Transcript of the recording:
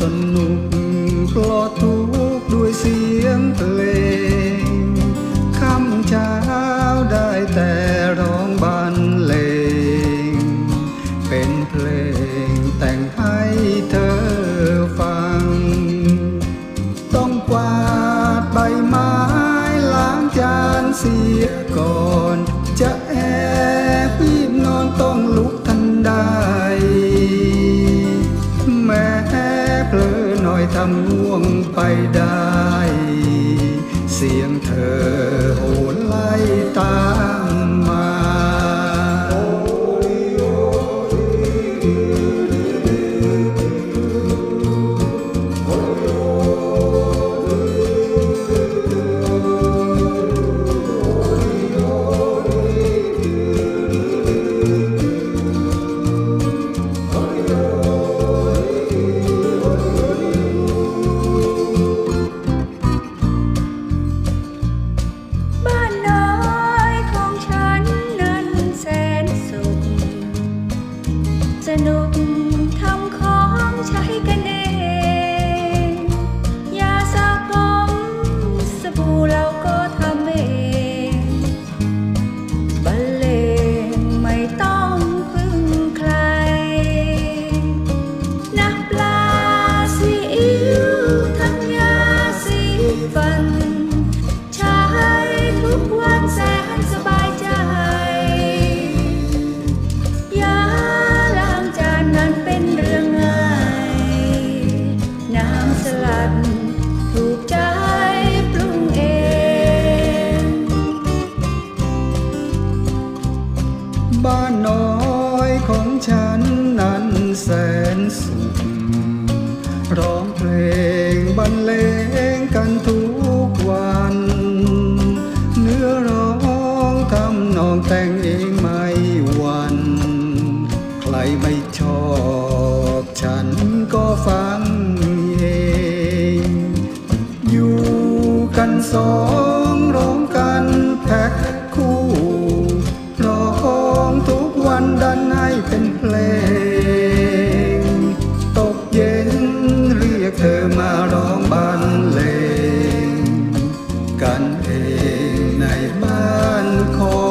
สนุกปลอดทุกข์ด้วยเสียงเพลงคำเช้าได้แต่ร้องบรรเลง เป็นเพลงแต่งให้เธอฟัง ต้องกวาดใบไม้ล้างจานเสียก่อน อโหนไล่ตาม นุกทำของใช้กัน รเลงกันทุกวัน เนื้อร้องทำนองแต่งเองไม่วัน ใครไม่ชอบฉันก็ฟังเอง อยู่กันสองร้องกันแพ็คคู่ร้องทุกวันดันให้เป็นเพลง กันเองในบ้านคน